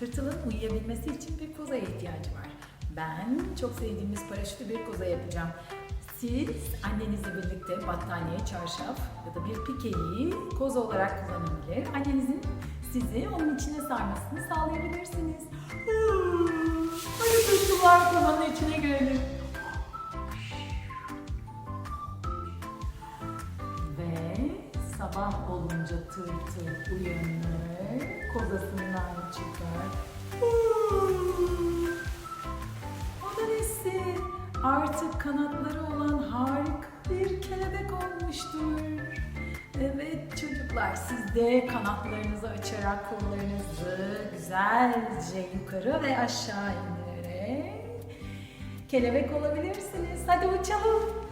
Tırtılın uyuyabilmesi için bir kozaya ihtiyacı var. Ben çok sevdiğimiz paraşütlü bir koza yapacağım. Siz annenizle birlikte battaniye, çarşaf ya da bir pikeyi koza olarak kullanabilir. Annenizin sizi onun içine sarmasını sağlayabilirsiniz. Hadi tırtıllar kozanın içine girelim. Ve sabah olunca tırtıl uyanır, kozasından çıkar. O da nesi? Artık kanatları olan harika bir kelebek olmuştur. Evet çocuklar siz de kanatlarınızı açarak kollarınızı güzelce yukarı ve aşağı indirerek kelebek olabilirsiniz. Hadi uçalım.